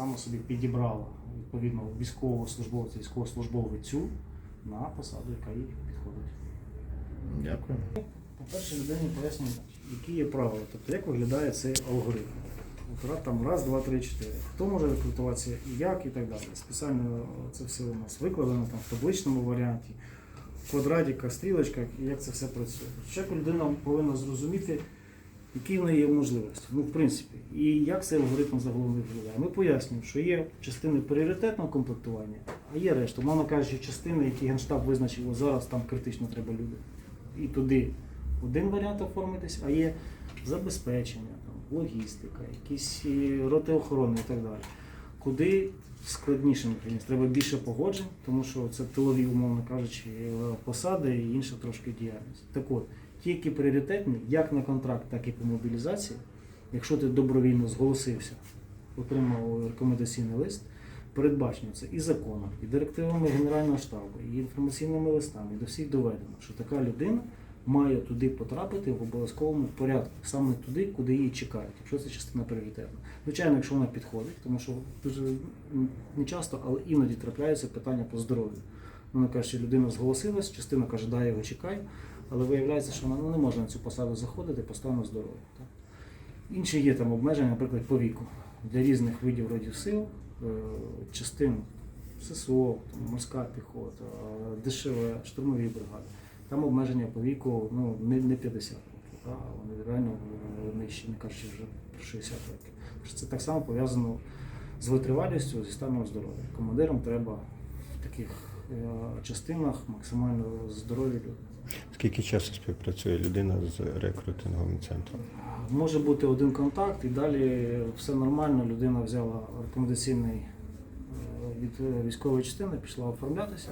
саме собі підібрала відповідно військовослужбовця, військовослужбовицю на посаду, яка їй підходить. Дякую. По-перше, людині пояснюють, які є правила, тобто як виглядає цей алгоритм. Там раз, два, три, чотири. Хто може рекрутуватися, і як і так далі. Спеціально це все у нас викладено там в табличному варіанті, в квадратиках, стрілочках, і як це все працює. Спочатку людина повинна зрозуміти, які в неї є можливості. Ну, в принципі, і як цей алгоритм загалом виглядає. Ми пояснюємо, що є частини пріоритетного комплектування, а є решта. Мовно кажучи, частини, які Генштаб визначив, «О, зараз там критично треба люди. І туди один варіант оформитись, а є забезпечення, там, логістика, якісь е, роти охорони і так далі. Куди складніше механізм, треба більше погоджень, тому що це тилові, умовно кажучи, е, посади і інша трошки діяльність. Так от, ті, які пріоритетні, як на контракт, так і по мобілізації, якщо ти добровільно зголосився, отримав рекомендаційний лист, передбачено це і законом, і директивами Генерального штабу, і інформаційними листами, і до всіх доведено, що така людина має туди потрапити в обов'язковому порядку, саме туди, куди її чекають, якщо це частина пріоритетна. Звичайно, якщо вона підходить, тому що дуже не часто, але іноді трапляються питання по здоров'ю. Вона каже, що людина зголосилась, частина каже, да, його чекаю, але виявляється, що вона ну, не може на цю посаду заходити по стану здоров'я. Інші є там обмеження, наприклад, по віку для різних видів родів сил, е, частин ССО, там, морська піхота, е, ДШВ, штурмові бригади. Там обмеження по віку ну, не, не 50 років, а вони реально е, нижчі, не кажучи вже про 60 років. Тож Це так само пов'язано з витривалістю, зі станом здоров'я. Командирам треба таких частинах максимально здорові люди. Скільки часу співпрацює людина з рекрутинговим центром? Може бути один контакт, і далі все нормально. Людина взяла рекомендаційний е, від е, військової частини, пішла оформлятися.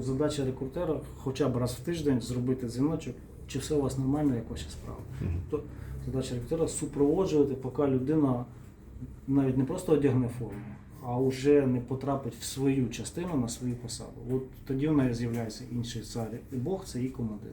Задача рекрутера хоча б раз в тиждень зробити дзвіночок, чи все у вас нормально, як ваші справи. Мгм. Тобто задача рекрутера супроводжувати, поки людина навіть не просто одягне форму, а вже не потрапить в свою частину на свою посаду. От тоді в неї з'являється інший цар і Бог, це її командир.